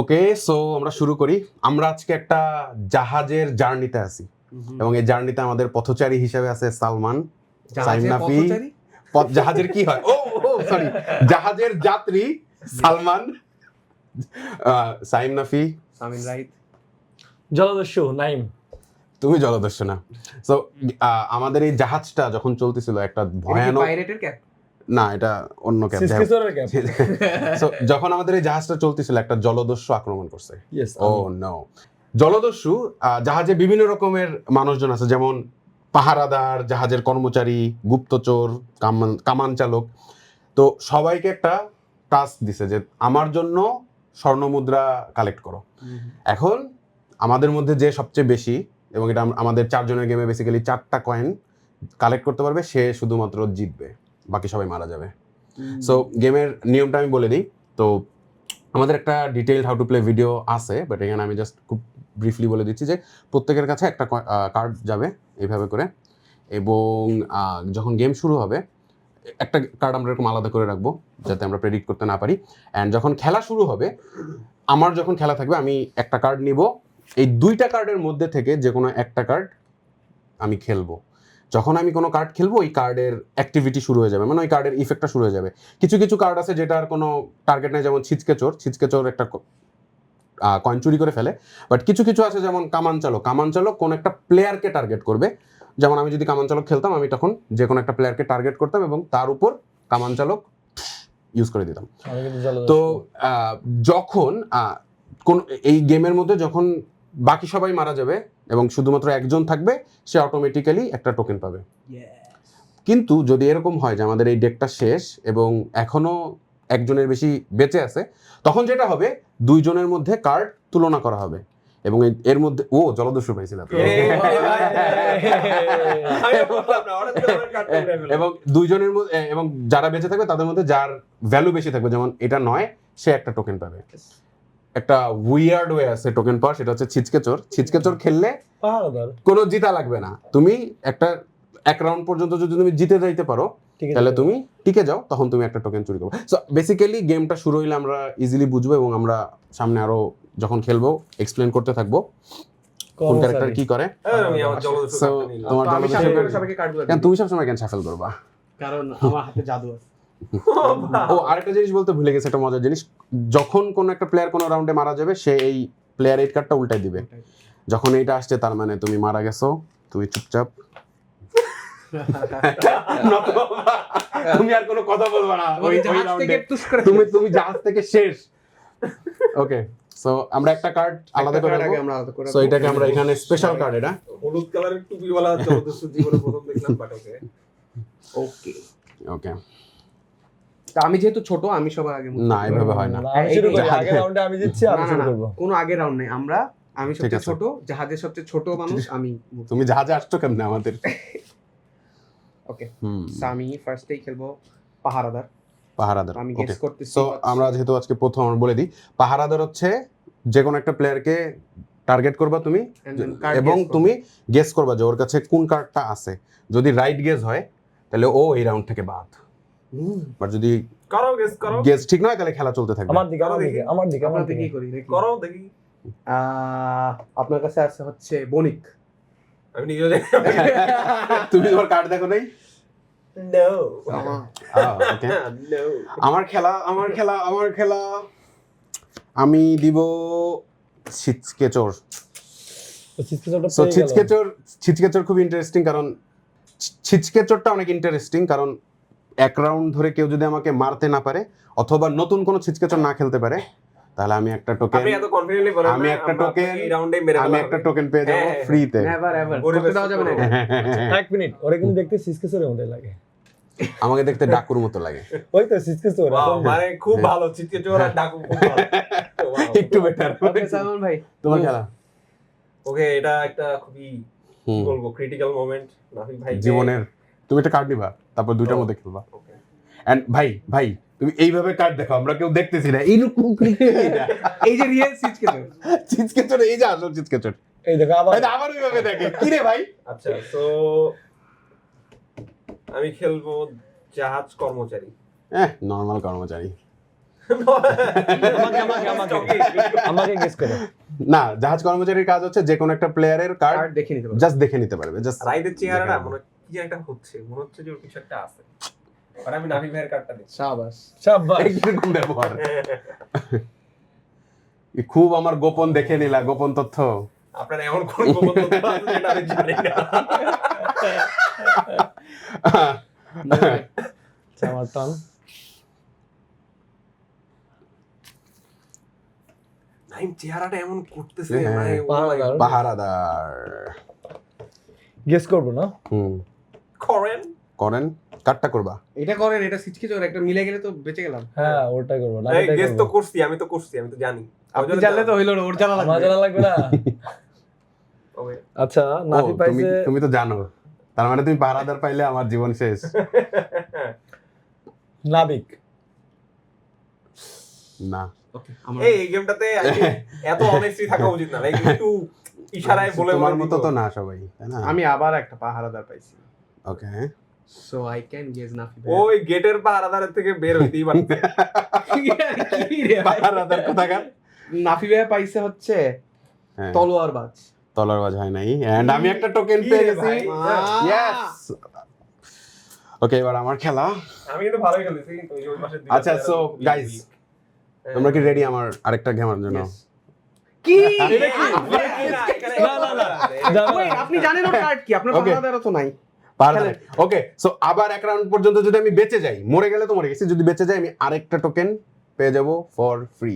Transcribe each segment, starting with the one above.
Okay so আমরা শুরু করি। আমরা আজকে একটা জাহাজের জার্নিতে আছি। এবং এই জার্নিতে আমাদের পথচারী হিসেবে আছে সালমান সাইম নাফি। পথ- জাহাজের কি হয়? ও সরি জাহাজের যাত্রী সালমান আহ, সাইম নাফি। সামিন রাইট জলদস্যু নাইম। তুমি জলদস্যু না। সো আমাদের এই জাহাজটা যখন চলতেছিল একটা ভয়ানক পাইরেটের ক্যাপ না এটা অন্য ক্যাপ যখন আমাদের এই জাহাজটা চলতেছিল একটা জলদস্যু আক্রমণ করছে। ও নো জলদস্যু জাহাজে বিভিন্ন রকমের মানুষজন আছে যেমন পাহারাদার জাহাজের কর্মচারী গুপ্তচর কামান কামান চালক। তো সবাইকে একটা টাস্ক দিছে যে আমার জন্য স্বর্ণ মুদ্রা কালেক্ট করো। এখন আমাদের মধ্যে যে সবচেয়ে বেশি এবং এটা আমাদের চারজনের গেমে বেসিক্যালি চারটা কয়েন কালেক্ট করতে পারবে সে শুধুমাত্র জিতবে। বাকি সবাই মারা যাবে। সো গেমের নিয়মটা আমি বলে দিই। তো আমাদের একটা detailed how to play video আছে বাট এখানে আমি জাস্ট খুব ব্রিফলি বলে দিচ্ছি যে প্রত্যেকের কাছে একটা কার্ড যাবে এইভাবে করে। এবং যখন গেম শুরু হবে একটা কার্ড আমরা এরকম আলাদা করে রাখব যাতে আমরা প্রেডিক্ট করতে না পারি। অ্যান্ড যখন খেলা শুরু হবে আমার যখন খেলা থাকবে আমি একটা কার্ড নিব। এই দুইটা কার্ডের মধ্যে থেকে যে কোনো একটা কার্ড আমি খেলব। যখন আমি কোনো কার্ড খেলব ওই কার্ডের অ্যাক্টিভিটি শুরু হয়ে যাবে। মানে ওই কার্ডের ইফেক্টটা শুরু হয়ে যাবে। কিছু কিছু কার্ড আছে যেটার কোনো টার্গেট নেই যেমন ছিচকে চোর। ছিচকে চোর একটা কয়েন চুরি করে ফেলে। বাট কিছু কিছু আছে যেমন কামান চালক। কামান চালক কোন একটা প্লেয়ারকে টার্গেট করবে। যেমন আমি যদি কামান চালক খেলতাম আমি তখন যে কোনো একটা প্লেয়ারকে টার্গেট করতাম এবং তার উপর কামান চালক ইউজ করে দিতাম। তো যখন কোন এই গেমের মধ্যে যখন বাকি সবাই মারা যাবে এবং শুধুমাত্র একজন থাকবে সে অটোমেটিক্যালি একটা টোকেন পাবে। কিন্তু যদি এরকম হয় যে আমাদের এই ডেকটা শেষ এবং এখনও একজনের বেশি বেঁচে আছে তখন যেটা হবে দুইজনের মধ্যে কার্ড তুলনা করা হবে। এবং এর মধ্যে ও জলদস্যু পাইছিলাম এবং দুইজনের মধ্যে এবং যারা বেঁচে থাকবে তাদের মধ্যে যার ভ্যালু বেশি থাকবে যেমন এটা নয় সে একটা টোকেন পাবে। একটা উইয়ার্ড ওয়ে আছে টোকেন পাওয়ার সেটা হচ্ছে ছিচকে চোর ছিচকে চোর খেললে কোনো জিতা লাগবে না। তুমি একটা এক রাউন্ড পর্যন্ত যদি তুমি জিতে যাইতে পারো তাহলে তুমি টিকে যাও তখন তুমি একটা টোকেন চুরি করবে। সো বেসিক্যালি গেমটা শুরু হইলে আমরা ইজিলি বুঝব এবং আমরা সামনে আরও যখন খেলব এক্সপ্লেন করতে থাকব কোন ক্যারেক্টার কি করে। তোমার তুমি সবসময় কেন সাফেল করবা? কারণ আমার হাতে জাদু আছে। ও আরেকটা জিনিস বলতে ভুলে গেছে একটা মজার জিনিস। যখন কোন একটা প্লেয়ার কোনো রাউন্ডে মারা যাবে সে এই প্লেয়ার এইট কার্ডটা উল্টাই দিবে। যখন এইটা আসছে তার মানে তুমি মারা গেছো তুমি চুপচাপ। তুমি আর কোনো কথা বলবা না। ওই ওই ওই জাহাজ থেকে টুস করে তুমি তুমি জাহাজ থেকে শেষ। ওকে সো আমরা একটা কার্ড আলাদা করে আগে রাখব আমরা আলাদা করে সো এটাকে আমরা এখানে স্পেশাল কার্ড এটা? হলুদ কালারের টুপিওয়ালা জলদস্যু জীবনে প্রথম দেখলাম বাট ওকে ওকে আমি যেহেতু ছোট আমি সবার আগে না এভাবে হয় না। আমি শুরু করি জাহাজে- আগের রাউন্ডে আমি জিতছি আমি শুরু করব। কোনো আগে রাউন্ড নেই। আমরা আমি সবচেয়ে ছোট জাহাজের সবচেয়ে ছোট মানুষ আমি তুমি জাহাজে আসছো কেমনে আমাদের? ওকে আমি ফার্স্টেই খেলব পাহারাদার। পাহারাদার আমি গেস করতেছি সো আমরা যেহেতু আজকে প্রথম আমরা বলে দিই পাহারাদার হচ্ছে যে কোনো একটা প্লেয়ারকে টার্গেট করবা তুমি এবং তুমি গেস করবা যে ওর কাছে কোন কার্ডটা আছে। যদি রাইট গেস হয় তাহলে ও এই রাউন্ড থেকে বাদ। বাট যদি করো গেস করো গেস ঠিক নয় তাহলে খেলা চলতে থাকবে। আমার দিকে আমার দিকে আমার দিকে আমার দিকে। করি করো দেখি। আপনার কাছে আছে হচ্ছে বণিক। আমি জানি তুমি তোমার কার্ড দেখো নাই? নো ওকে নো আমার খেলা আমার খেলা আমার খেলা। আমি দিব ছিচকে চোর তো ছিচকে। চোর ছিচকে চোর খুব ইন্টারেস্টিং কারণ ছিচকে চোরটা অনেক ইন্টারেস্টিং কারণ এক রাউন্ড ধরে কেউ যদি আমাকে মারতে না পারে অথবা নতুন কোনো ছিচকে চোর না খেলতে পারে তাহলে আমি একটা টোকেন আপনি এত কনফিডেন্টলি বলেন আমি একটা token- এই রাউন্ডে মেরে আমি একটা টোকেন পেয়ে যাব হ্যাঁ, হ্যাঁ, ফ্রিতে নেভার এভার করতে দেওয়া যাবে না? এক মিনিট ওরে কিন্তু দেখতে ছিচকে চোরের মতো লাগে। আমাকে দেখতে ডাকুর মতো লাগে। ওই তো চোর মানে খুব ভালো চিৎকে চোর আর ডাকু খুব ভালো। একটু বেটার ওকে সালমান ভাই তোমার খেলা? ওকে এটা একটা খুবই কি বলব ক্রিটিক্যাল মোমেন্ট নাফিক ভাই জীবনের তুমি একটা কার্ড নিবা। তারপর দুইটার মধ্যে খেলবা। ওকে এন্ড ভাই ভাই তুমি এইভাবে কার্ড দেখো আমরা কেউ দেখতেছি না। এইরকম এই যে রিয়েল কে চিৎকে এই যে আসল চিৎকে চোর এই দেখো আবার। আবার ওইভাবে দেখে। কি রে ভাই? আচ্ছা তো আমি খেলব জাহাজ কর্মচারী। হ্যাঁ নর্মাল কর্মচারী। আমাকে আমাকে আমাকে। আমাকে গেস করো। না জাহাজ কর্মচারীর কাজ হচ্ছে যে কোনো একটা প্লেয়ারের কার্ড কার্ড দেখে নিতে পারবে। জাস্ট দেখে নিতে পারবে জাস্ট রাইদের চেহারাটা দেখাবো। মনে কি যেন একটা হচ্ছে মনে হচ্ছে যে ওর কিছু একটা আছে। আর আমি নাভি ভাইয়ের কার্ডটা সাব্বাস এরকম ব্যবহার? খুব আমার গোপন দেখে নিলা গোপন তথ্য। আপনার এমন কোন গোপন তথ্য আছে যেটা আমি জানি না? নাইম চেহারাটা এমন করতেছে হ্যাঁ, মানে। পাহারাদার গেস করব না? হুম। করেন? করেন। কাটটা করবা? এটা করেন এটা সিচকে চোর একটা মিলে গেলে তো বেঁচে গেলাম। হ্যাঁ ওটাই করব না এই গেস তো করছি আমি তো করছি আমি তো জানি। আপনি জানলে তো হইল ওর জানা লাগবে। জানা লাগবে না। আচ্ছা নাফি পাইছে তুমি তো জানো তার মানে তুমি পাহারাদার পাইলে আমার জীবন শেষ। নাবিক। না। ওকে এই এই গেমটাতে এত অনেস্টি থাকা উচিত না লাইক একটু ইশারায় বলে তোমার মতো তো না সবাই তাই না? আমি আবার একটা পাহারাদার পাইছি। Okay so I can guess Nafi ওই গেটের থেকে বের হইতেই পারছে কি রে ভাই? পাহারাদার কোথাকার নাফি ভাই পাইছে হচ্ছে হ্যাঁ, তলোয়ার বাজ তলোয়ারবাজ হয় নাই এন্ড আমি একটা টোকেন পেয়ে গেছি ইয়েস ওকে এবার আমার খেলা আমি কিন্তু ভালোই খেলেছি কিন্তু ওই দুইটা আচ্ছা সো গাইস। তোমরা কি রেডি আমার আরেকটা গেমার জন্য কি না, না, না, আপনি জানেন ওর কার্ড কি আপনার পাহারাদারও তো নাই ওকে সো আবার এক রাউন্ড পর্যন্ত যদি আমি বেঁচে যাই মরে গেলে তো মরে গেছি যদি বেঁচে যাই আমি আরেকটা টোকেন পেয়ে যাব ফর ফ্রি।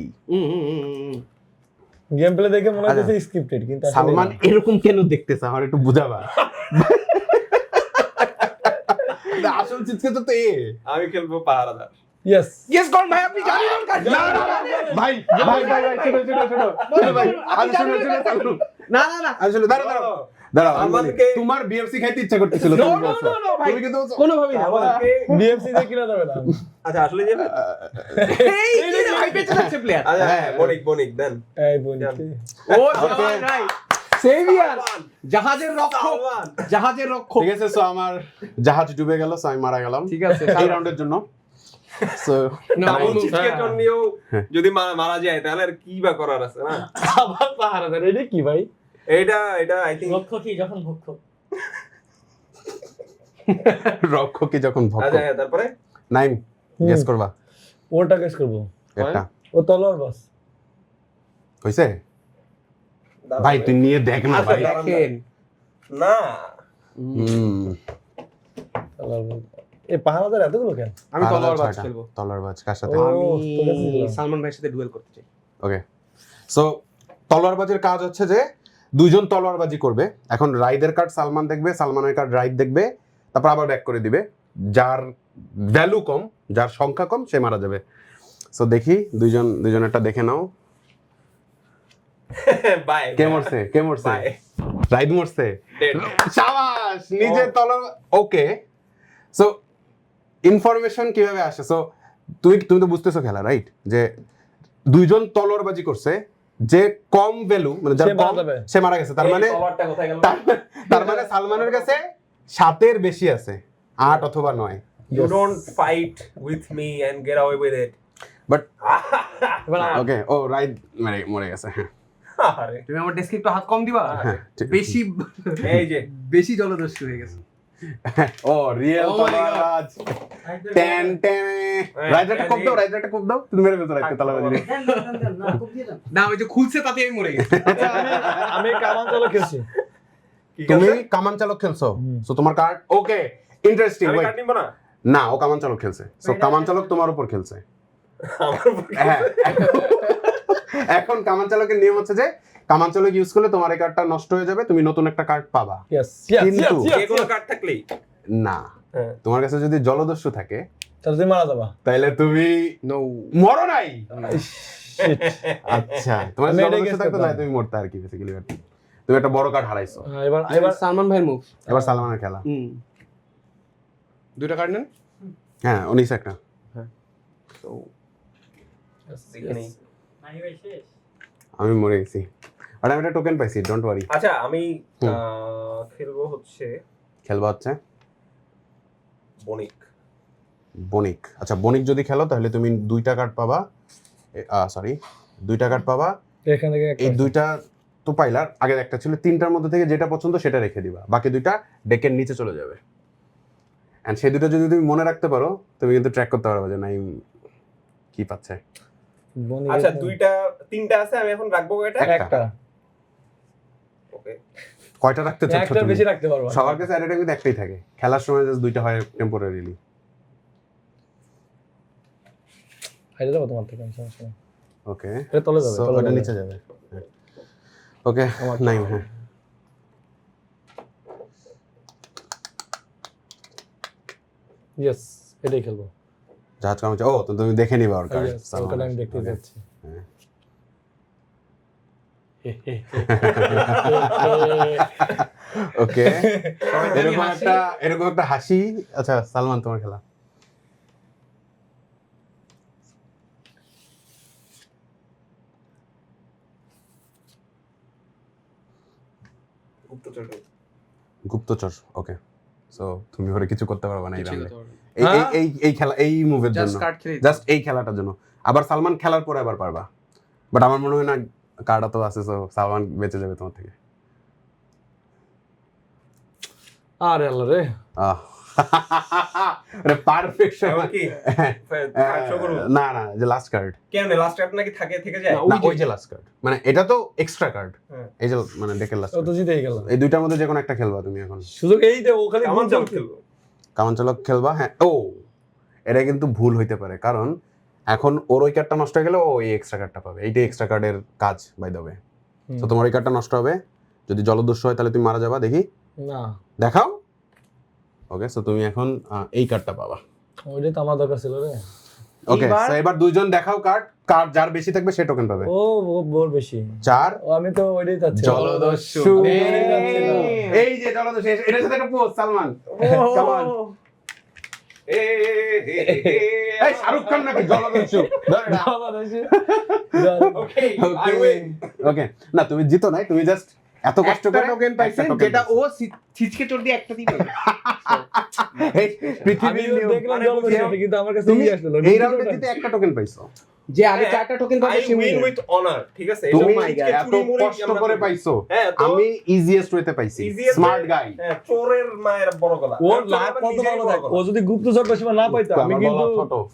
গেম প্লে দেখে মনে আচ্ছা। হচ্ছে স্ক্রিপ্টেড কিন্তু সালমান এরকম কেন দেখতেছে? আমার একটু বুঝাবা। আসল চিজকে তো এ। আমি খেলব পাহারাদার। ভাই আপনি না না না, ভাই ভাই ভাই ভাই শুনো শুনো শুনো শুনো ভাই আজ শুনো শুনো শুনো না না না। আজ শুনো দাঁড়াও দাঁড়াও। দাঁড়াও তোমার বিএফসি খাইতে ইচ্ছা করতেছিল তুমি কিন্তু কোনোভাবেই না BFC তে কিনা যাবে না। আচ্ছা আসলে যে এই কি রে ভাই প্লেয়ার আচ্ছা হ্যাঁ, হ্যাঁ। বনিক বনিক দেন। এই বন্ধু ও Okay. ভাই। সেভিয়ার জাহাজের রক্ষক। জাহাজের রক্ষক। ঠিক আছে সো আমার জাহাজ ডুবে গেল সো আমি মারা গেলাম। ঠিক আছে এই রাউন্ডের জন্য। না, বলুন, চিকের হ্যাঁ। হ্যাঁ। যদি মারা যায় তাহলে আর কি বা করার আছে না? আবার পাহারাদার এটা কি ভাই? এইটা এটা আই থিঙ্ক রক্ষকই যখন ভক্ষক রক্ষকই যখন আচ্ছা হ্যাঁ, তারপরে? নাইম গেস করবা। ওটা গেস করব? একটা। ও তলোয়ার বাস। হইছে? ভাই তুই নিয়ে দেখ না আচ্ছা, ভাই। না। হুম। তলোয়ার বাজ এতগুলো কেন? আমি তলোয়ার বাজ। খেলব। তলোয়ারবাজ কার সাথে? ও, আমি। সালমান ভাইয়ের সাথে ডুয়েল করতে চাই। ওকে সো তলোয়ারবাজির কাজ হচ্ছে যে দুইজন তলোয়ারবাজি করবে। এখন রাইদের কার্ড সালমান দেখবে সালমানের কার্ড রাইড দেখবে তারপর আবার ব্যাক করে দিবে। যার ভ্যালু কম যার সংখ্যা কম সে মারা যাবে। সো দেখি দুইজন দুইজনেরটা দেখে নাও। বাই কে মরছে? কে মরছে? রাইড মরছে? সাবাস! নিজের তলোয়ার ওকে সো ইনফরমেশন কীভাবে আসে? সো তুই তুমি তো বুঝতেছো খেলা রাইট যে দুইজন তলোয়ারবাজি করছে যে কম ভ্যালু মানে যার কম সে মারা গেছে। তার মানে কোথায় গেল? তার- তার মানে সালমানের কাছে সাতের বেশি আছে আট অথবা নয়। You don't fight with me and get away with it but okay O right মরে মরে গেছে হ্যাঁ। আরে। তুমি আমার ডেস্কে একটু হাত কম দিবা? হ্যাঁ বেশি এই যে। বেশি জলদস্যু হয়ে গেছে। ও রিয়েল Oh টেন টেন কোপ দাও কোপ দাও। তুমি মেরে ফেলছো না, ওই যে খুলছে তাতে আমি মরে গেছি। আচ্ছা আমি আমি কামান চালক খেলছি। তুমি তুমি কামান চালক খেলছো? সো তোমার কার্ড ওকে ইন্টারেস্টিং ওয়েট না? না ও কামান চালক খেলছে সো কামান চালক তোমার উপর খেলছে। আমার উপর হ্যাঁ এখন- এখন কামান চালকের নিয়ম হচ্ছে যে কামান চালক ইউজ করলে তোমার এই কার্ডটা নষ্ট হয়ে যাবে তুমি নতুন একটা কার্ড পাবা। কিন্তু- যে কোনো কার্ড থাকলেই। না। হ্যাঁ। তোমার কাছে যদি জলদস্যু থাকে তাহলে তুমি মারা যাবা। তাহলে তুমি মরো নাই। আচ্ছা তোমার জলদস্যু থাকতো তাহলে তুমি মরতে আর কি বেসিক্যালি তুমি। একটা বড় কার্ড হারাইছো। হ্যাঁ, এবার এবার এবার সালমান ভাইয়ের মুভ এবার সালমানের খেলা। হুম। দুইটা কার্ড নেন। হ্যাঁ উনিশ একটা। তো শেষ। আমি মরে গেছি। আর আমি একটা টোকেন পাইছি ডোন্ট ওয়ারি আচ্ছা আমি খেলব হচ্ছে খেলবা হচ্ছে? বণিক। বণিক। আচ্ছা বণিক যদি খেলো তাহলে তুমি দুইটা কার্ড পাবা। সরি দুইটা কার্ড পাবা। এখান থেকে এই দুইটা তো পাইলার আগের একটা ছিল তিনটার মধ্যে থেকে যেটা পছন্দ সেটা রেখে দিবা। বাকি দুইটা ডেকের নিচে চলে যাবে। অ্যান্ড সেই দুটো যদি তুমি মনে রাখতে পারো তুমি কিন্তু ট্র্যাক করতে পারবে যে নাই কি পাচ্ছে। আচ্ছা দুইটা তিনটা আছে আমি এখন রাখব এটা একটা। কয়টা রাখতে চাচ্ছ একটা তুমি? বেশি রাখতে পারব। সবার কাছে অ্যাডেটা কিন্তু একটাই থাকে। খেলার সময় জাস্ট দুইটা হয় টেম্পোরারিলি যাব তোমার থেকে সমস্যা নেই। ওকে। এটা তলে যাবে তলে নিচে যাবে। ওকে নাই হ্যাঁ। ইয়েস এটাই খেলব। জাহাজ কাম ও তো তুমি দেখে নিবা ওর কার্ড আমি দেখতে যাচ্ছি। হ্যাঁ। ওকে এরকম একটা এরকম একটা হাসি। আচ্ছা সালমান তোমার খেলা। গুপ্তচর। গুপ্তচর ওকে সো তুমি ওরে কিছু করতে পারবে না এই রাউন্ডে এই এই- হ্যাঁ? এই এই খেলা এই মুভের জাস্ট জন্য। জাস্ট এই খেলাটার জন্য। আবার সালমান খেলার পরে আবার পারবা। বাট আমার মনে হয় না কার্ডটা তো আছে সো সালমান বেঁচে যাবে তোমার থেকে। আরে আল্লাহ রে। আহ। আরে পারফেক্ট না না যে লাস্ট কার্ড কেমনে লাস্ট কার্ড নাকি থাকে থেকে যায়? না ওই যে লাস্ট কার্ড মানে এটা তো এক্সট্রা কার্ড হ্যাঁ। এই যে মানে ডেকের লাস্ট তো জিতেই গেল। এই দুইটার মধ্যে যে কোনো একটা খেলবা তুমি এখন। সুযোগ এই দে ও খালি কেমন গুণ চাল চাল খেলব। কামান চালক খেলবা হ্যাঁ। ও এটা কিন্তু ভুল হইতে পারে কারণ এখন ওর ওই কার্ডটা নষ্ট হয়ে গেলে ও এই এক্সট্রা কার্ডটা পাবে। এইটাই এক্সট্রা কার্ডের কাজ বাই দেবে হুম। তো তোমার ওই কার্ডটা নষ্ট হবে। যদি জলদস্যু হয় তাহলে তুমি মারা যাবা দেখি। না। দেখাও। ওকে সো তুমি এখন এই কার্ডটা পাবা। ওইটাই তো আমার দরকার ছিল রে। ওকে এইবার- এবার দুইজন দেখাও কার্ড কার্ড যার বেশি থাকবে সে টোকেন পাবে। ও ও বোর বেশি। চার। ও আমি তো ওইটাই চাচ্ছি। জলদস্যু। এই যে জলদস্যু এ- এটার সাথে একটা পোস্ট সালমান। এ, এ, এই শাহরুখ খান নাকি জলদস্যু? জলদস্যু। Okay, I win. ওকে না তুমি জিতো নাই তুমি জাস্ট এত কষ্ট করে টোকেন পাইছে একটা যেটা ও ছিচকে চড় দিয়ে একটা দিবে এই পৃথিবীর নিয়ম। দেখলাম কিন্তু আমার কাছে এই রাউন্ডে জিতে একটা টোকেন পাইছো। যে আগে চারটা টোকেন পাবে I say win winner। with ঠিক আছে? তুমি এত কষ্ট করে পাইছো। হ্যাঁ আমি ইজিয়েস্ট ওয়েতে পাইছি। স্মার্ট গাই হ্যাঁ, চোরের মায়ের বড় গলা। চোরের লাভ কত ভালো গলা। ও যদি গুপ্তচর না পাইতো আমি কিন্তু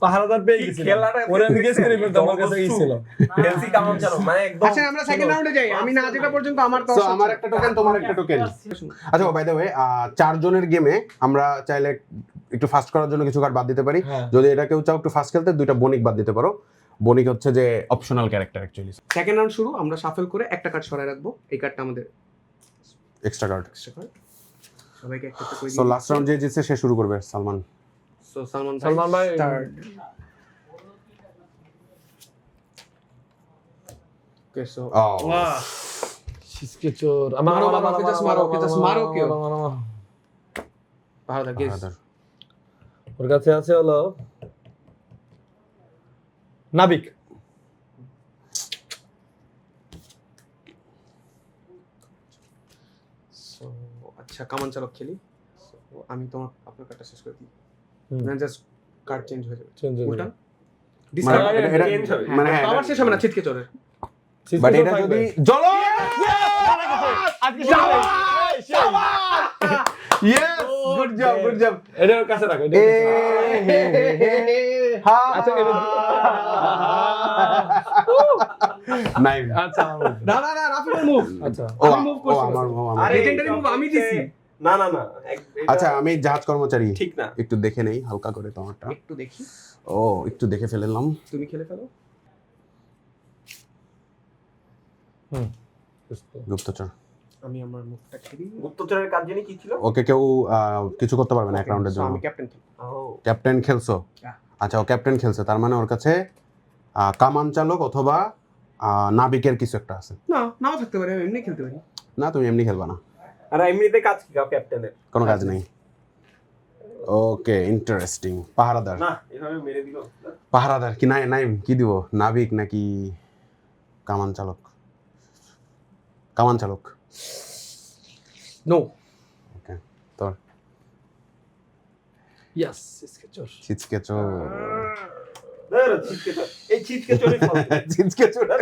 পাহারাদার পেয়ে গেছিলাম। খেলাটা ওরে আমি গেস করে ফেলতাম আমার কাছে ফেন্সি কামান চালো মানে একদম আচ্ছা আমরা সেকেন্ড রাউন্ডে যাই। আমি না যেটা পর্যন্ত আমার তো আমার একটা টোকেন তোমার একটা টোকেন আচ্ছা বাই দ্য ওয়ে চারজনের গেমে আমরা চাইলে একটু ফাস্ট করার জন্য কিছু কার্ড বাদ দিতে পারি। হ্যাঁ। যদি এটা কেউ চাও একটু ফাস্ট খেলতে দুইটা বণিক বাদ দিতে পারো। বণিক হচ্ছে যে optional character actually second round শুরু আমরা শাফল করে একটা কার্ড সরাই রাখব এই কার্ডটা আমাদের এক্সট্রা কার্ড এক্সট্রা কার্ড সবাইকে একটা একটা করে সো লাস্ট রাউন্ড যে জিতছে সে শুরু করবে সালমান সো সালমান সালমান ভাই স্টার্ট ওকে সো ও শিসকে চোর আমার মারো, মারো, ওকে just মারো, ওকে just মারো কেউ। ভালো Brother. ওর কাছে আছে হলো নাবিক। আচ্ছা কামান চালক খেলি। আমি তোমার আপনার কার্ডটা শেষ করে দিই। না জাস্ট কার্ড চেঞ্জ হয়ে যাবে। চেঞ্জ উল্টা? মানে। মানে হ্যাঁ আমার শেষ হবে না ছিটকে চোরের বাট এটা যদি জল! Yes good job good job এটা কাছে রাখো এটা এ ওর কাছে রাখো। আচ্ছা, নাই আচ্ছা না না না মুভ আচ্ছা। ও move করছি। আমার আমার এটা move আমি দিছি। না না না আচ্ছা আমি জাহাজ কর্মচারী। ঠিক না। একটু দেখে নেই হালকা করে তোমারটা। একটু দেখি। ও একটু দেখে ফেললাম। তুমি খেলে ফেলো। হুম গুপ্তচর। আমি আমার মুভটা খেলি। গুপ্তচরের কাজ জানি কি ছিল? ওকে কেউ আহ, কিছু করতে পারবে না এক রাউন্ডের জন্য। আমি ক্যাপ্টেন খেলি ক্যাপ্টেন খেলছো. আচ্ছা ও ক্যাপ্টেন খেলছে। তার মানে ওর কাছে কামান চালক অথবা নাবিকের কিছু একটা আছে। না নাও থাকতে পারে আমি এমনি খেলতে পারি। না তুমি এমনি খেলবা না। আর এমনিতে কাজ কি ক্যাপ্টেনের কোনো কাজ নেই। ওকে ইন্টারেস্টিং পাহারাদার। না এভাবে মেরে দিল। পাহারাদার কি নাই নাই কি দিব? নাবিক নাকি কামান চালক? কামান চালক। নো ছিটকে এই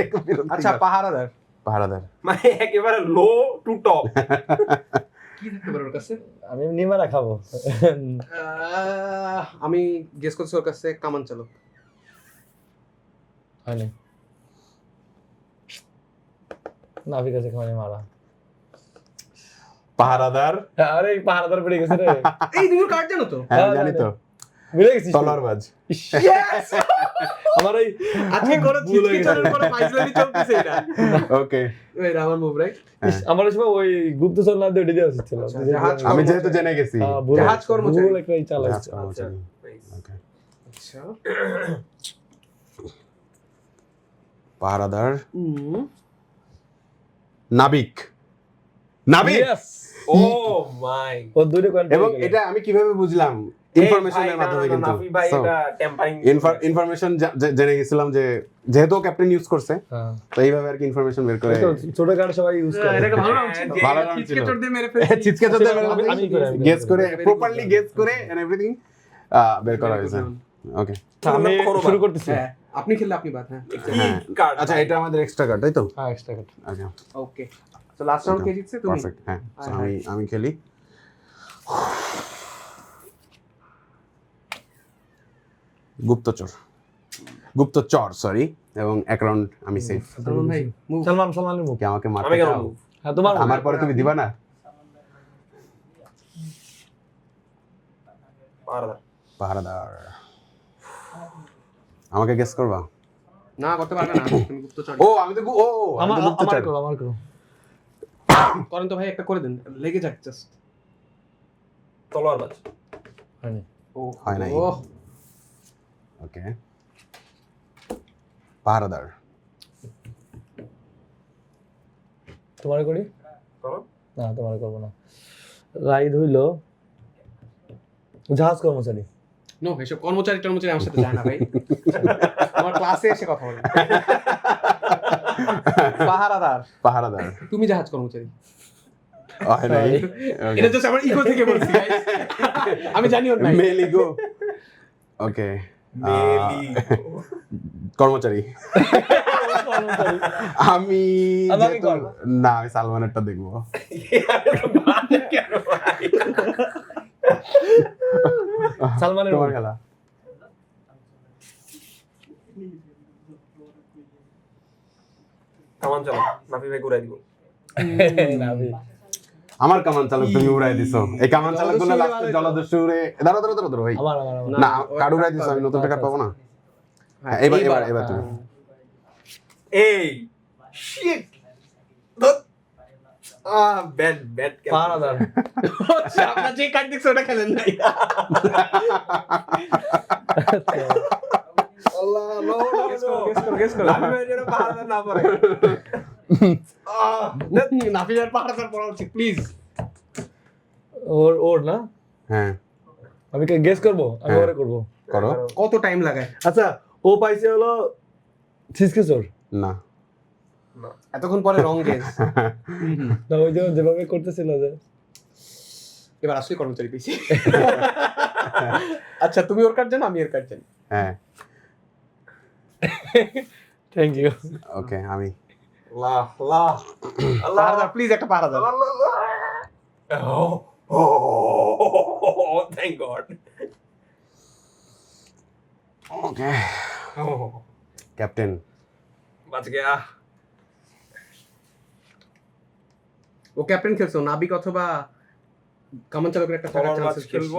একটু আচ্ছা কর। পাহারাদার। পাহারাদার। মানে একেবারে লো টু টপ কি থাকতে পারে ওর কাছে? আমি নিমারা খাব। আমি গেস করছি ওর কাছে কামান চালক। হয়নি। নাভিক আছে মারা। পাহারাদার। আরে এই পাহাড়াদার বেড়ে গেছে রে। এই কার্ড জানো তো? হ্যাঁ হ্যাঁ, জানি। তো। বেড়ে গেছিস? তলোয়ারবাজ। আমার ওই আজকে হয়ে ছিটকে গেছে। চোরের ফাইজলামি চলতেছে এটা। ওকে এই আমার মুভ রাইট আমার ওই সময় ওই গুপ্তচর না দিয়ে দেওয়া ছিল। আচ্ছা, আমি যেহেতু জেনে গেছি। হ্যাঁ, জাহাজ কর্মচারী। ভুল একটা চালাই জাহাজ কর্মচারী। Okay. আচ্ছা। পাহারাদার। হুম। নাবিক। নাবিক Yes! ও মাই ও এবং এটা আমি কীভাবে বুঝলাম? ইনফরমেশনের মাধ্যমে কিন্তু। ইনফরমেশন জেনে গেছিলাম যে যেহেতু ক্যাপ্টেন ইউজ করছে হ্যাঁ। তো এইভাবে আর কি ইনফরমেশন বের করে ছোট কার্ড সবাই ইউজ করে। এটা ভালো হ্যাঁ, নাম ছিল। যে- ভালো নাম ছিল। দিয়ে মেরে ফেলছি। আমি গেস করে। প্রপারলি গেস করে এন্ড এভরিথিং বের করা হয়েছে। ওকে আমি শুরু করতেছি। হ্যাঁ আপনি খেললে আপনি বাদ হ্যাঁ। হ্যাঁ। আচ্ছা এটা আমাদের এক্সট্রা কার্ড তাই তো? হ্যাঁ এক্সট্রা কার্ড আচ্ছা ওকে তো লাস্ট রাউন্ড কে জিতছে তুমি? পারফেক্ট হ্যাঁ। আমি আমি খেলি। গুপ্তচর। গুপ্তচর সরি এবং এক রাউন্ড আমি সেফ সালমান ভাই সালমান সালমানের মুখ আমাকে মারতে? হ্যাঁ তোমার আমার পরে তুমি দিবা না? পাহারাদার। পাহারাদার। আমাকে গেস করবা? না করতে পারবে না। তুমি গুপ্তচর। ও আমি তো ও আমার আমার করো আমার করো। করেন তো ভাই একটা করে দেন। লেগে যাক জাস্ট তলোয়ার বাজ হয়নি। ও হয় নাই। ওকে। পাহারাদার তোমার করি? করো। না তোমার করব না। রাইড হইল জাহাজ কর্মচারী। নো এসব কর্মচারী টর্মচারী আমার সাথে যায় না ভাই। আমার ক্লাসে এসে কথা বলে। পাহারাদার। পাহারাদার। তুমি জাহাজ কর্মচারী। নাই? এটা জাস্ট আমার ইগো থেকে বলছি আমি জানি ওর নাই। ওকে কর্মচারী। আমি। না আমি সালমানেরটা দেখব। সালমানের খেলা। কামান চালো নাফি ভাই ঘুরাই দিব। আমার কামান চালক তুমি উড়াই দিছো। এই কামান চালকগুলো লাস্টে জলদস্যুরে দাঁড়া দাঁড়া দাঁড়া ভাই। না কার্ড উড়াই দিছো আমি নতুন টাকা পাবো না? হ্যাঁ, এবার এবার এবার তুমি। এই শিট আহ আচ্ছা, আপনার যে কার্ড দেখছ ওটা খেলেন নাই। আল্লাহ নো করো, guess করো, guess করো। নাফি যেন পাহারাদার না পড়ে আহ নাফিজার পাহারাদার পড়া উচিত প্লিজ ওর ওর না? হ্যাঁ। আমি গেস করব? আমি হ্যাঁ। ওরে করব? করো। কত টাইম লাগায় আচ্ছা ও পাইছে হলো ছিসকে চোর না। এতক্ষণ পরে রং গেস না ওই যে যেভাবে করতেছিল যে। এবার আসলে কর্মচারী পেয়েছি। আচ্ছা তুমি ওর জানো আমি এর জানি। হ্যাঁ। থ্যাংক ইউ ওকে আমি। আল্লাহ আল্লাহ আল্লাহ প্লিজ একটা Oh, oh, thank God. Okay Oh, captain বাঁচ গয়া। ও ক্যাপ্টেন খেলছো নাবিক অথবা কামান চালকের একটা খেলব।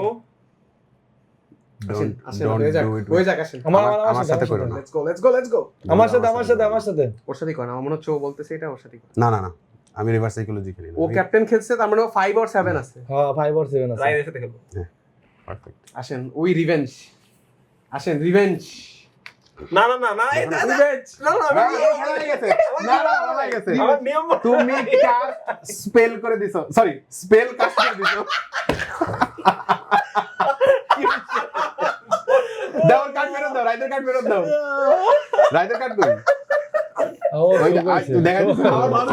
আসেন আসেন হয়ে যাক হয়ে যাক আসেন আমার সাথে আমার করো না। সাথে। Let's go let's go let's go আমার সাথে আমার সাথে আমার সাথে ওর মনে হচ্ছে ও বলতেছে এটা ওর সাথেই না না না আমি রিভার্স সাইকোলজি খেলি ও ক্যাপ্টেন খেলছে তার মানে আছে হ্যাঁ আছে সাথে খেলব পারফেক্ট আসেন ওই রিভেঞ্জ আসেন রিভেঞ্জ না না না না গেছে তুমি কাস্ট স্পেল করে দিছো সরি স্পেল কাস্ট করে দিছো দাও কার্ড ফেরত দাও রাইদের কার্ড ফেরত দাও। রাইদের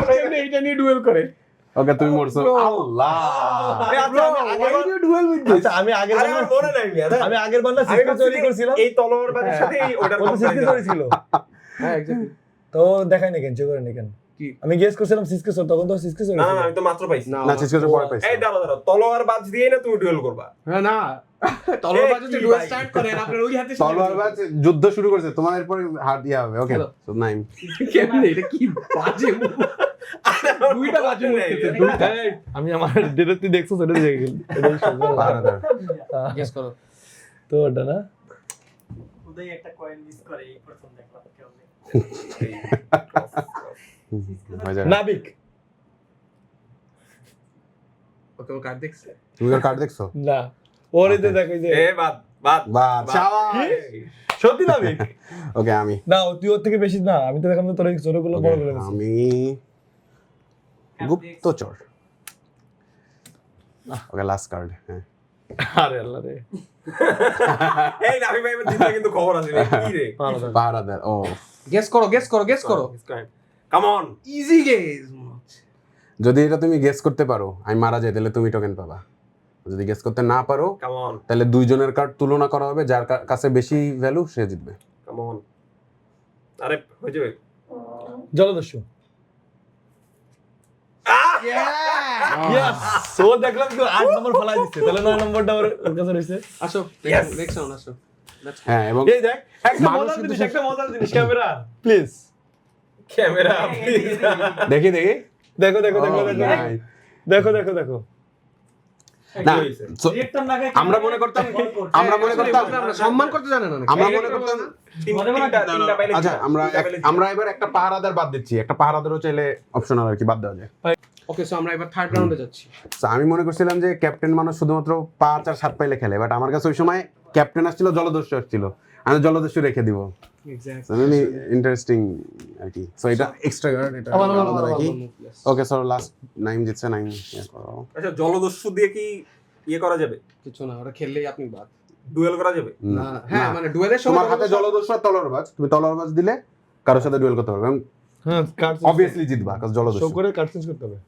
কই এইটা নিয়ে ডুয়েল করে। ওকে তুমি মরছো। আল্লাহ। আচ্ছা, আমি আগের বার- আচ্ছা আমি আগের বার না তৈরি করছিলাম। এই তলোয়ার সাথে ওটা ছিল। হ্যাঁ তো দেখাই নি কেন চেক করে নি কেন? কি? আমি গেস করছিলাম সিসকে সর তখন তো সিসকে সর না না না, আমি তো মাত্র পাইছি। না না চিজকে পরে পাইছো। এই দাঁড়াও দাঁড়াও তলোয়ার বাজ দিয়ে না তুমি ডুয়েল করবা? হ্যাঁ, না। তলোয়ার বাজে কি ডুয়েল? স্টার্ট করেন আপনার ওই হাতে তলোয়ার বাজ যুদ্ধ শুরু করছে তোমার এরপর হাত ইয়া হবে ওকে Hello. নাইম কেমনে? এটা কি বাজে? দুইটা বাজে মুখে দুইটা। আমি আমার তুই দেখছ সেটা দেখে গেল গেস করো। তো ওটা না? উদয় একটা কয়েন মিস করে এই প্রথম দেখলাম কেউ হয়ে নাবিক। ওকে ও কার্ড দেখছে? তুমি ওর কার্ড দেখছ? না ওরে তো দেখো যে এ বাদ বাদ বাদ। সত্যি নাবিক? ওকে আমি। না তুই ওর থেকে বেশি না আমি তো দেখলাম তোর এই বড় করে আমি গুপ্তচর। ওকে লাস্ট কার্ড হ্যাঁ। আরে আল্লাহ রে। এই নাভি ভাই কিন্তু খবর আছে রে, কি রে? পাহারাদার। পাহারাদার ও। গেস করো গেস করো গেস করো। কাম অন ইজি গেস যদি এটা তুমি গেস করতে পারো আমি মারা যাই তাহলে তুমি টোকেন পাবা। যদি গেস করতে না পারো কাম অন তাহলে দুইজনের কার্ড তুলনা করা হবে যার কা- কাছে বেশি ভ্যালু সে জিতবে। কাম অন আরে হয়ে যাবে। জলদস্যু। ইয়েস সো দেখলাম তো আট নম্বর ফলাই দিচ্ছে তাহলে নয় নম্বরটা ওর ওর কাছে রয়েছে। আসো Yes. নেক্সট রাউন্ড আসো Let's হ্যাঁ এবং এই দেখ একটা মানুষ মজার কিন্তু জিনিস সব- একটা মজার জিনিস ক্যামেরা প্লিজ ক্যামেরা প্লিজ দেখি দেখি। দেখো দেখো। দেখো Oh, দেখো। দেখো দেখো না গায়ে আমরা মনে করতাম আমরা মনে করতাম সম্মান করতে জানে না আমরা মনে করতাম মনে মনে তিনটা তিনটা পাইলে আচ্ছা আমরা তিনটা এক- পাইলে জিতা। আমরা এবার একটা পাহারাদার বাদ দিচ্ছি। একটা পাহারাদারও চাইলে অপশনাল আর কি বাদ দেওয়া যায়। ওকে সো আমরা এবার থার্ড রাউন্ডে যাচ্ছি। আমি মনে করছিলাম যে ক্যাপ্টেন মানুষ শুধুমাত্র পাঁচ আর সাত পাইলে খেলে বাট আমার কাছে ওই সময় ক্যাপ্টেন আসছিল জলদস্যু আসছিল। আমি জলদস্যু রেখে দিব। এক্স্যাক্টলি ইন্টারেস্টিং আর কি সো এটা এক্সট্রা কার্ড এটা আবার, আবার, আলাদা আবার, রাখি ওকে সো লাস্ট নাইম জিতছে নাইম করো আচ্ছা জলদস্যু দিয়ে কি ইয়ে করা যাবে? কিছু না ওরা খেললেই আপনি বাদ। ডুয়েল করা যাবে? না, হ্যাঁ মানে ডুয়েলের সময় তোমার হাতে জলদস্যু আর তলোয়ারবাজ তুমি তলোয়ারবাজ দিলে কারোর সাথে ডুয়েল করতে পারবে। হ্যাঁ কার্ড অবভিয়াসলি জিতবা কারণ শো করে কার্ড চেঞ্জ করতে হবে।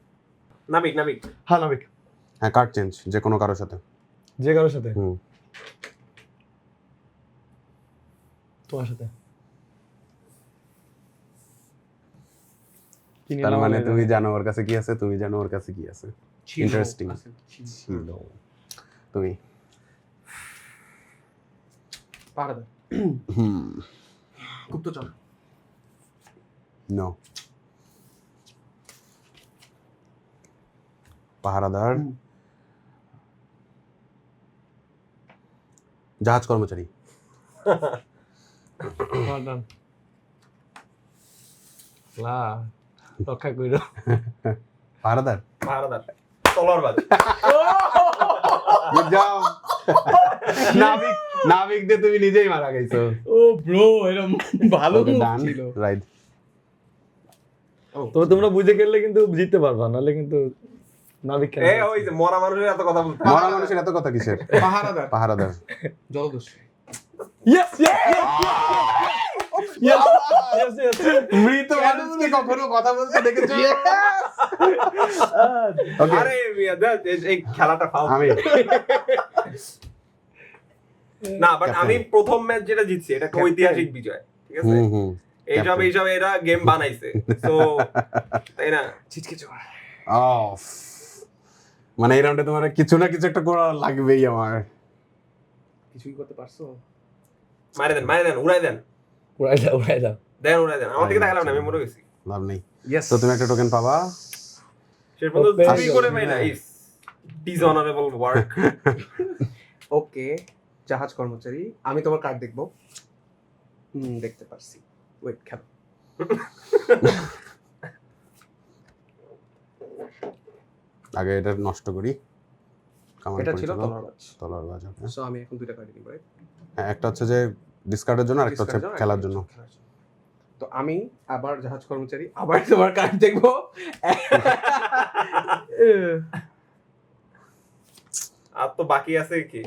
নাবিক নাবিক। হ্যাঁ নাবিক। হ্যাঁ কার্ড চেঞ্জ যে কোনো কারোর সাথে। যে কারোর সাথে? হুম। তোমার সাথে। তার মানে তুমি জানি। ওর কাছে কি আছে তুমি জানো ওর কাছে কি আছে। ছিল। ছিল। তুমি? পাহারাদার গুপ্তচর। নো পাহারাদার। জাহাজ কর্মচারী। লা রক্ষা কইরো নাবিক নাবিক দিয়ে তুমি নিজেই মারা গেছো। ও ব্রো এরকম ভালো ছিল। রাইট তো তোমরা বুঝে খেললে কিন্তু জিততে পারবা নাহলে কিন্তু নাবিক এ ওই যে মরা মানুষের এত কথা বলতে মরা মানুষের এত কথা কিসের? পাহারাদার। পাহারাদার। জলদস্যু। Yes yes yes yes yes মৃত মানুষকে কখনো কথা বলতে দেখেছ? ওকে আরে মিয়া, দেখ, এই- এই খেলাটা ফাউল আমি। না বাট Captain. আমি প্রথম ম্যাচ যেটা জিতছি এটা একটা Captain. ঐতিহাসিক বিজয় ঠিক আছে? এইসব. এইসব এরা গেম বানাইছে তো তাই না? চড়। অফ মানে এই রাউন্ডে তোমার কিছু না কিছু একটা করা লাগবেই আমার। কিছুই করতে পারছ? মারে দেন মারে দেন উড়াই দেন উড়াই দাও উড়াই দাও দেন উড়াই দেন আমার দিকে তাকালাম না আমি মরে গেছি। লাভ নেই। ইয়েস তো তুমি একটা টোকেন পাবা? শেষ পর্যন্ত Okay. করে পাই না ইস ডিসঅনারেবল ওয়ার্ক ওকে জাহাজ কর্মচারী আমি তোমার কার্ড দেখব। হুম দেখতে পারছি। ওয়েট খেলো। আগে এটা নষ্ট করি। এটা ছিল তলোয়ারবাজ okay. সো আমি এখন দুইটা কার্ড নিব রাইট হ্যাঁ একটা হচ্ছে যে ডিসকার্ডের জন্য আরেকটা হচ্ছে খেলার জন্য। তো আমি আবার জাহাজ কর্মচারী আবার তোমার কার্ড দেখব। আর তো বাকি আছে কি?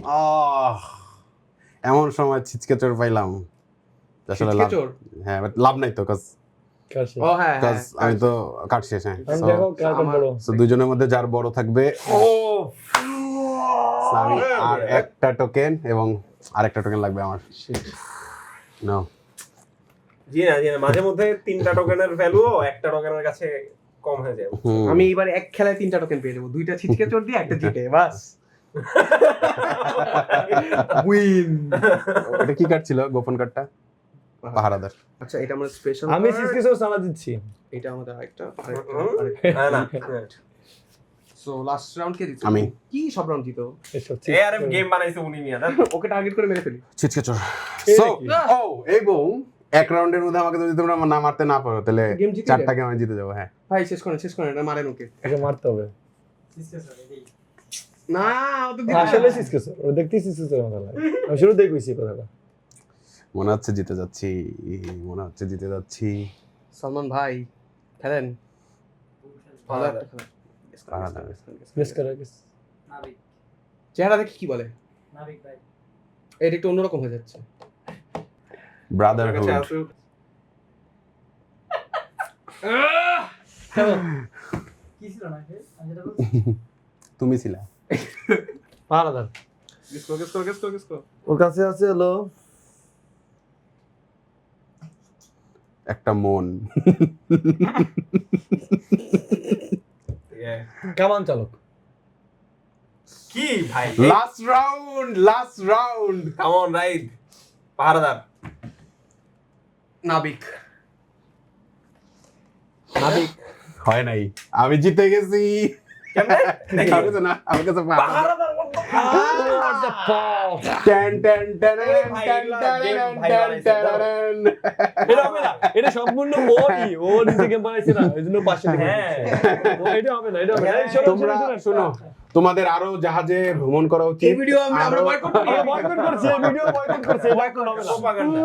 এমন সময় ছিচকে চোর পাইলাম। আসলে লাভ হ্যাঁ বাট লাভ নাই তো কাজ ও হ্যাঁ হ্যাঁ Because আমি তো কাট শেষ হ্যাঁ। দুজনের মধ্যে যার বড় থাকবে ও আমি আর একটা টোকেন এবং আরেকটা টোকেন লাগবে আমার। নো জি না জি না মাঝে মধ্যে তিনটা টোকেনের ভ্যালু একটা টোকেনের কাছে কম হয়ে যায়। আমি এবার এক খেলায় তিনটা টোকেন পেয়ে যাব। দুইটা ছিটকে চোর দিয়ে একটা জিতে বাস। উইন এটা কি কার্ড ছিল? গোপন কার্ডটা পাহারাদার। আচ্ছা এটা আমার স্পেশাল আমি সিসকি সব সালা দিচ্ছি। এটা আমাদের আরেকটা আরেকটা না সো লাস্ট রাউন্ড কে জিতলো আমি। কি সব রাউন্ড জিতো? এসব এ আর গেম বানাইছে উনি মিয়া ওকে টার্গেট করে মেরে ফেলি। ছিটকে চোর এই সো ও এবং এক রাউন্ডের মধ্যে আমাকে যদি তোমরা না মারতে না পারো তাহলে চারটা। গেম আমি জিতে যাব হ্যাঁ। ভাই শেষ করেন শেষ করেন এটা মারেন ওকে। একে মারতে হবে। না ও তো আসলে ও মতো লাগে আমি শুরুতেই কইছি কথাটা মনে হচ্ছে জিতে যাচ্ছি মনে হচ্ছে জিতে যাচ্ছি। সালমান ভাই খেলেন। ভালো একটা খেলা করে চেহারা দেখে কি বলে? নাবিক ভাই। এটা একটু অন্যরকম হয়ে যাচ্ছে। ব্রাদারহুড কি ছিল না তুমি ছিলা। ওর কাছে আছে হলো একটা মন। কামান চালক। কি ভাই? Last round last round come on right পাহারাদার। নাবিক। নাবিক। হয় নাই। আমি জিতে গেছি। এটা সম্পূর্ণ ওই ও নিজে বানাইছে না এই জন্য পাশে থেকে হ্যাঁ। এটা হবে না এটা হবে না। শোনো, তোমরা তোমাদের আরও জাহাজে ভ্রমণ করা উচিত। ভিডিও আমরা বয়কট করছি ভিডিও বয়কট করছি। বয়কট হবে না। প্রোপাগান্ডা